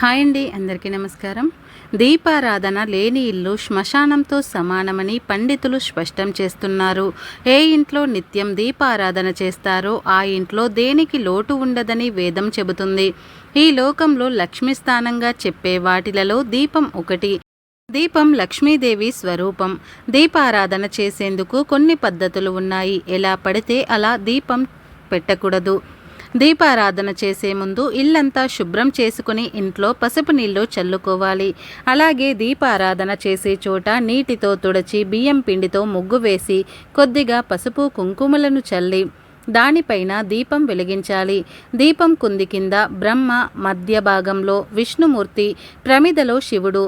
Hi అండి అందరికీ నమస్కారం. దీపారాధన లేని ఇల్లు శ్మశానంతో సమానమని పండితులు స్పష్టం చేస్తున్నారు. ఏ ఇంట్లో నిత్యం దీపారాధన చేస్తారో ఆ ఇంట్లో దేనికి లోటు ఉండదని వేదం చెబుతుంది. ఈ లోకంలో లక్ష్మీ స్థానంగా చెప్పే వాటిలలో దీపం ఒకటి. దీపం లక్ష్మీదేవి స్వరూపం. దీపారాధన చేసేందుకు కొన్ని పద్ధతులు ఉన్నాయి. ఎలా పడితే అలా దీపం పెట్టకూడదు. దీపారాధన చేసే ముందు ఇల్లంతా శుభ్రం చేసుకుని ఇంట్లో పసుపు నీళ్ళు చల్లుకోవాలి. అలాగే దీపారాధన చేసే చోట నీటితో తుడచి బియ్యం పిండితో ముగ్గు వేసి కొద్దిగా పసుపు కుంకుమలను చల్లి దానిపైన దీపం వెలిగించాలి. దీపం కుంది కింద బ్రహ్మ మధ్య భాగంలో విష్ణుమూర్తి ప్రమిదలో శివుడు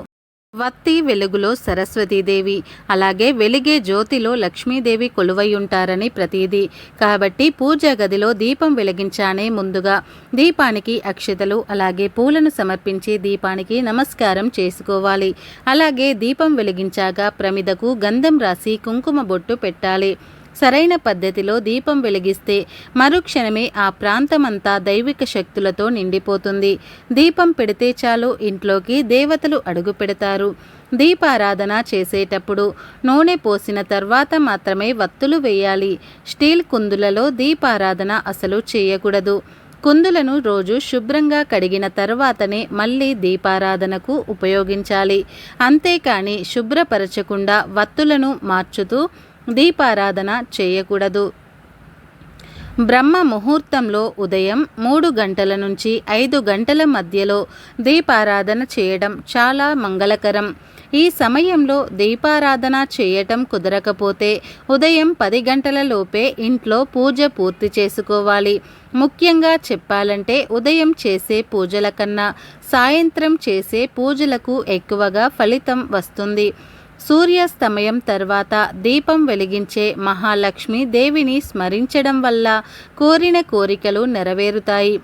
వత్తి వెలుగులో సరస్వతీదేవి అలాగే వెలిగే జ్యోతిలో లక్ష్మీదేవి కొలువై ఉంటారని ప్రతీది. కాబట్టి పూజా గదిలో దీపం వెలిగించానే ముందుగా దీపానికి అక్షతలు అలాగే పూలను సమర్పించి దీపానికి నమస్కారం చేసుకోవాలి. అలాగే దీపం వెలిగించాక ప్రమిదకు గంధం రాసి కుంకుమ బొట్టు పెట్టాలి. సరైన పద్ధతిలో దీపం వెలిగిస్తే మరుక్షణమే ఆ ప్రాంతమంతా దైవిక శక్తులతో నిండిపోతుంది. దీపం పెడితే చాలు ఇంట్లోకి దేవతలు అడుగు పెడతారు. దీపారాధన చేసేటప్పుడు నూనె పోసిన తర్వాత మాత్రమే వత్తులు వేయాలి. స్టీల్ కుందులలో దీపారాధన అసలు చేయకూడదు. కుందులను రోజు శుభ్రంగా కడిగిన తర్వాతనే మళ్ళీ దీపారాధనకు ఉపయోగించాలి. అంతేకాని శుభ్రపరచకుండా వత్తులను మార్చుతూ దీపారాధన చేయకూడదు. బ్రహ్మ ముహూర్తంలో ఉదయం మూడు గంటల నుంచి ఐదు గంటల మధ్యలో దీపారాధన చేయడం చాలా మంగళకరం. ఈ సమయంలో దీపారాధన చేయటం కుదరకపోతే ఉదయం పది గంటల లోపే ఇంట్లో పూజ పూర్తి చేసుకోవాలి. ముఖ్యంగా చెప్పాలంటే ఉదయం చేసే పూజల కన్నా సాయంత్రం చేసే పూజలకు ఎక్కువగా ఫలితం వస్తుంది. సూర్యాస్తమయం తర్వాత దీపం వెలిగించే మహాలక్ష్మి దేవిని స్మరించడం వల్ల కోరిన కోరికలు నెరవేరుతాయి.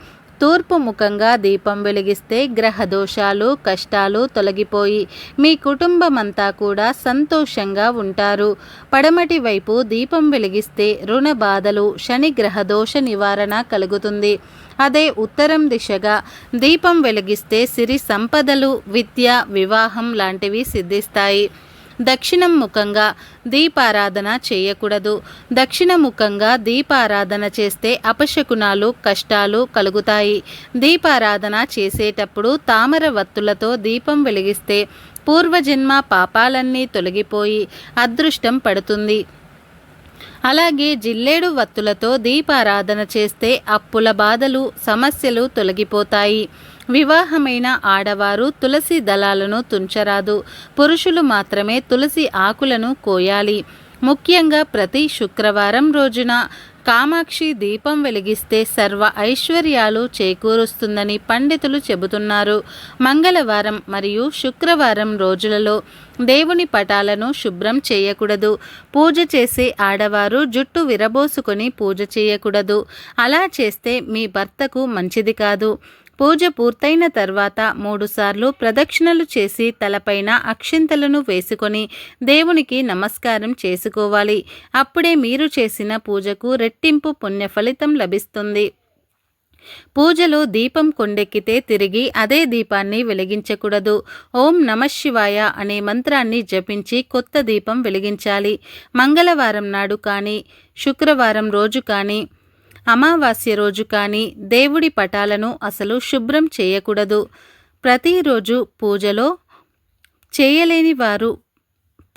తూర్పు ముఖంగా దీపం వెలిగిస్తే గ్రహ దోషాలు కష్టాలు తొలగిపోయి మీ కుటుంబమంతా కూడా సంతోషంగా ఉంటారు. పడమటి వైపు దీపం వెలిగిస్తే రుణ బాధలు శని గ్రహ దోష నివారణ కలుగుతుంది. అదే ఉత్తరం దిశగా దీపం వెలిగిస్తే సిరి సంపదలు విద్య వివాహం లాంటివి సిద్ధిస్తాయి. దక్షిణం ముఖంగా దీపారాధన చేయకూడదు. దక్షిణముఖంగా దీపారాధన చేస్తే అపశకునాలు కష్టాలు కలుగుతాయి. దీపారాధన చేసేటప్పుడు తామర వత్తులతో దీపం వెలిగిస్తే పూర్వజన్మ పాపాలన్నీ తొలగిపోయి అదృష్టం పడుతుంది. అలాగే జిల్లేడు వత్తులతో దీపారాధన చేస్తే అప్పుల బాధలు సమస్యలు తొలగిపోతాయి. వివాహమైన ఆడవారు తులసి దళాలను తుంచరాదు. పురుషులు మాత్రమే తులసి ఆకులను కోయాలి. ముఖ్యంగా ప్రతి శుక్రవారం రోజున కామాక్షి దీపం వెలిగిస్తే సర్వ ఐశ్వర్యాలు చేకూరుస్తుందని పండితులు చెబుతున్నారు. మంగళవారం మరియు శుక్రవారం రోజులలో దేవుని పటాలను శుభ్రం చేయకూడదు. పూజ చేసే ఆడవారు జుట్టు విరబోసుకొని పూజ చేయకూడదు. అలా చేస్తే మీ భర్తకు మంచిది కాదు. పూజ పూర్తయిన తర్వాత మూడుసార్లు ప్రదక్షిణలు చేసి తలపైన అక్షింతలను వేసుకొని దేవునికి నమస్కారం చేసుకోవాలి. అప్పుడే మీరు చేసిన పూజకు రెట్టింపు పుణ్య ఫలితం లభిస్తుంది. పూజలో దీపం కొండెక్కితే తిరిగి అదే దీపాన్ని వెలిగించకూడదు. ఓం నమశివాయ అనే మంత్రాన్ని జపించి కొత్త దీపం వెలిగించాలి. మంగళవారం నాడు కానీ శుక్రవారం రోజు కానీ అమావాస్య రోజు కానీ దేవుడి పటాలను అసలు శుభ్రం చేయకూడదు. ప్రతిరోజు పూజలో చేయలేని వారు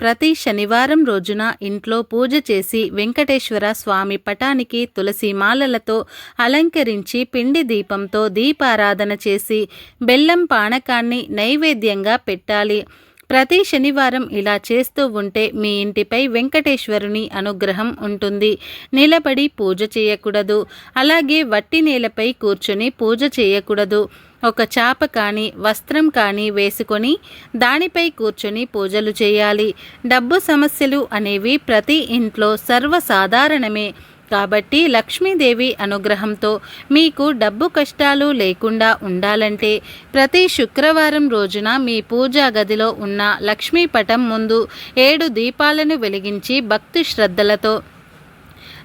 ప్రతి శనివారం రోజున ఇంట్లో పూజ చేసి వెంకటేశ్వర స్వామి పటానికి తులసి మాలలతో అలంకరించి పిండి దీపంతో దీపారాధన చేసి బెల్లం పానకాన్ని నైవేద్యంగా పెట్టాలి. ప్రతి శనివారం ఇలా చేస్తూ ఉంటే మీ ఇంటిపై వెంకటేశ్వరుని అనుగ్రహం ఉంటుంది. నిలబడి పూజ చేయకూడదు. అలాగే వట్టి నేలపై కూర్చొని పూజ చేయకూడదు. ఒక చాప కానీ వస్త్రం కానీ వేసుకొని దానిపై కూర్చొని పూజలు చేయాలి. డబ్బు సమస్యలు అనేవి ప్రతి ఇంట్లో సర్వసాధారణమే. కాబట్టి లక్ష్మీదేవి అనుగ్రహంతో మీకు డబ్బు కష్టాలు లేకుండా ఉండాలంటే ప్రతి శుక్రవారం రోజున మీ పూజా గదిలో ఉన్న లక్ష్మీ పటం ముందు ఏడు దీపాలను వెలిగించి భక్తి శ్రద్ధలతో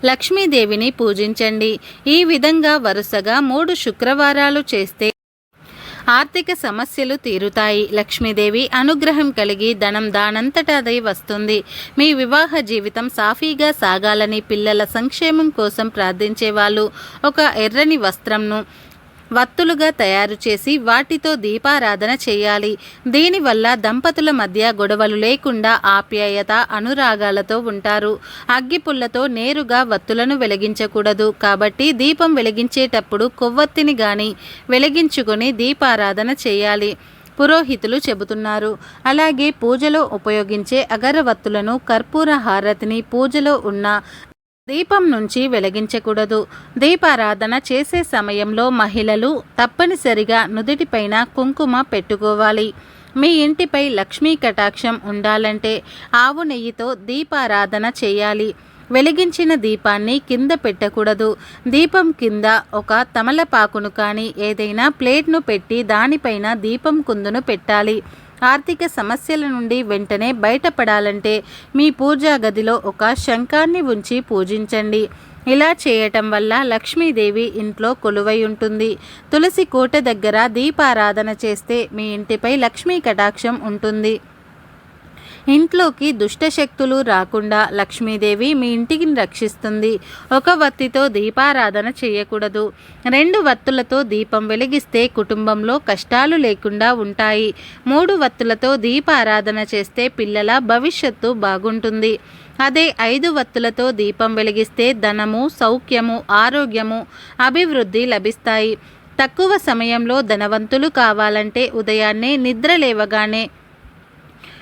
లక్ష్మీదేవిని పూజించండి. ఈ విధంగా వరుసగా మూడు శుక్రవారాలు చేస్తే ఆర్థిక సమస్యలు తీరుతాయి. లక్ష్మీదేవి అనుగ్రహం కలిగి ధనం దానంతటదే వస్తుంది. మీ వివాహ జీవితం సాఫీగా సాగాలని పిల్లల సంక్షేమం కోసం ప్రార్థించే వాళ్ళు ఒక ఎర్రని వస్త్రంను వత్తులుగా తయారు చేసి వాటితో దీపారాధన చేయాలి. దీనివల్ల దంపతుల మధ్య గొడవలు లేకుండా ఆప్యాయత అనురాగాలతో ఉంటారు. అగ్గిపుల్లతో నేరుగా వత్తులను వెలిగించకూడదు. కాబట్టి దీపం వెలిగించేటప్పుడు కొవ్వొత్తిని గాని వెలిగించుకొని దీపారాధన చేయాలి. పురోహితులు చెబుతున్నారు. అలాగే పూజలో ఉపయోగించే అగరవత్తులను కర్పూర హారతిని పూజలో ఉన్న దీపం నుంచి వెలిగించకూడదు. దీపారాధన చేసే సమయంలో మహిళలు తప్పనిసరిగా నుదుటిపైన కుంకుమ పెట్టుకోవాలి. మీ ఇంటిపై లక్ష్మీ కటాక్షం ఉండాలంటే ఆవు నెయ్యితో దీపారాధన చేయాలి. వెలిగించిన దీపాన్ని కింద పెట్టకూడదు. దీపం కింద ఒక తమలపాకును కానీ ఏదైనా ప్లేట్ను పెట్టి దానిపైన దీపం కుందును పెట్టాలి. ఆర్థిక సమస్యల నుండి వెంటనే బయటపడాలంటే మీ పూజా గదిలో ఒక శంఖాన్ని ఉంచి పూజించండి. ఇలా చేయటం వల్ల లక్ష్మీదేవి ఇంట్లో కొలువై ఉంటుంది. తులసి కోట దగ్గర దీపారాధన చేస్తే మీ ఇంటిపై లక్ష్మీ కటాక్షం ఉంటుంది. ఇంట్లోకి దుష్టశక్తులు రాకుండా లక్ష్మీదేవి మీ ఇంటికి రక్షిస్తుంది. ఒక వత్తితో దీపారాధన చేయకూడదు. రెండు వత్తులతో దీపం వెలిగిస్తే కుటుంబంలో కష్టాలు లేకుండా ఉంటాయి. మూడు వత్తులతో దీపారాధన చేస్తే పిల్లల భవిష్యత్తు బాగుంటుంది. అదే ఐదు వత్తులతో దీపం వెలిగిస్తే ధనము సౌఖ్యము ఆరోగ్యము అభివృద్ధి లభిస్తాయి. తక్కువ సమయంలో ధనవంతులు కావాలంటే ఉదయాన్నే నిద్ర లేవగానే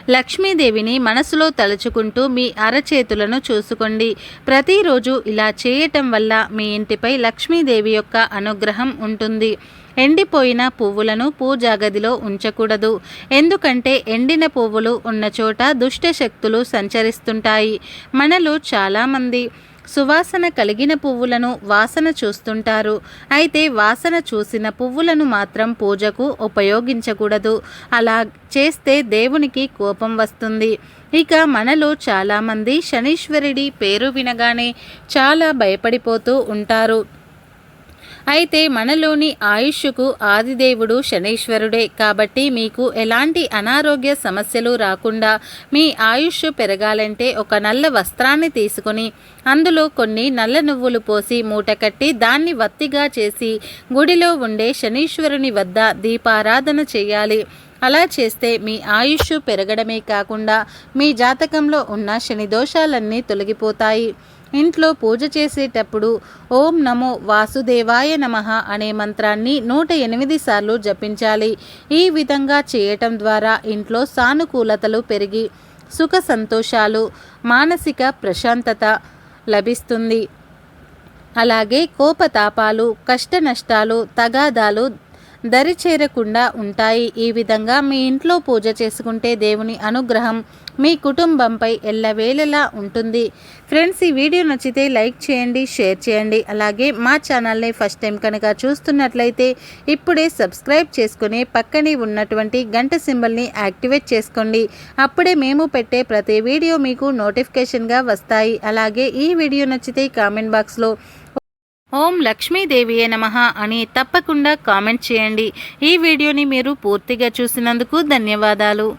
లక్ష్మీదేవిని మనసులో తలుచుకుంటూ మీ అరచేతులను చూసుకోండి. ప్రతిరోజు ఇలా చేయటం వల్ల మీ ఇంటిపై లక్ష్మీదేవి యొక్క అనుగ్రహం ఉంటుంది. ఎండిపోయిన పువ్వులను పూజా గదిలో ఉంచకూడదు. ఎందుకంటే ఎండిన పువ్వులు ఉన్న చోట దుష్ట శక్తులు సంచరిస్తుంటాయి. మనలో చాలామంది సువాసన కలిగిన పువ్వులను వాసన చూస్తుంటారు. అయితే వాసన చూసిన పువ్వులను మాత్రం పూజకు ఉపయోగించకూడదు. అలా చేస్తే దేవునికి కోపం వస్తుంది. ఇక మనలో చాలామంది శనీశ్వరుడి పేరు వినగానే చాలా భయపడిపోతూ ఉంటారు. అయితే మనలోని ఆయుష్కు ఆదిదేవుడు శనీశ్వరుడే. కాబట్టి మీకు ఎలాంటి అనారోగ్య సమస్యలు రాకుండా మీ ఆయుష్ పెరగాలంటే ఒక నల్ల వస్త్రాన్ని తీసుకొని అందులో కొన్ని నల్ల నువ్వులు పోసి మూటకట్టి దాన్ని వత్తిగా చేసి గుడిలో ఉండే శనీశ్వరుని వద్ద దీపారాధన చేయాలి. అలా చేస్తే మీ ఆయుష్ పెరగడమే కాకుండా మీ జాతకంలో ఉన్న శని దోషాలన్నీ తొలగిపోతాయి. ఇంట్లో పూజ చేసేటప్పుడు ఓం నమో వాసుదేవాయ నమ అనే మంత్రాన్ని నూట ఎనిమిది సార్లు జపించాలి. ఈ విధంగా చేయటం ద్వారా ఇంట్లో సానుకూలతలు పెరిగి సుఖ సంతోషాలు మానసిక ప్రశాంతత లభిస్తుంది. అలాగే కోపతాపాలు కష్ట నష్టాలు తగాదాలు దరి చేరకుండా ఉంటాయి. ఈ విధంగా మీ ఇంట్లో పూజ చేసుకుంటే దేవుని అనుగ్రహం మీ కుటుంబంపై ఎల్లవేళలా ఉంటుంది. ఫ్రెండ్స్ ఈ వీడియో నచ్చితే లైక్ చేయండి షేర్ చేయండి. అలాగే మా ఛానల్ని ఫస్ట్ టైం కనుక చూస్తున్నట్లయితే ఇప్పుడే సబ్స్క్రైబ్ చేసుకుని పక్కనే ఉన్నటువంటి గంట సింబల్ని యాక్టివేట్ చేసుకోండి. అప్పుడే మేము పెట్టే ప్రతి వీడియో మీకు నోటిఫికేషన్గా వస్తాయి. అలాగే ఈ వీడియో నచ్చితే కామెంట్ బాక్స్లో ఓం లక్ష్మీదేవియే నమ అని తప్పకుండా కామెంట్ చేయండి. ఈ వీడియోని మీరు పూర్తిగా చూసినందుకు ధన్యవాదాలు.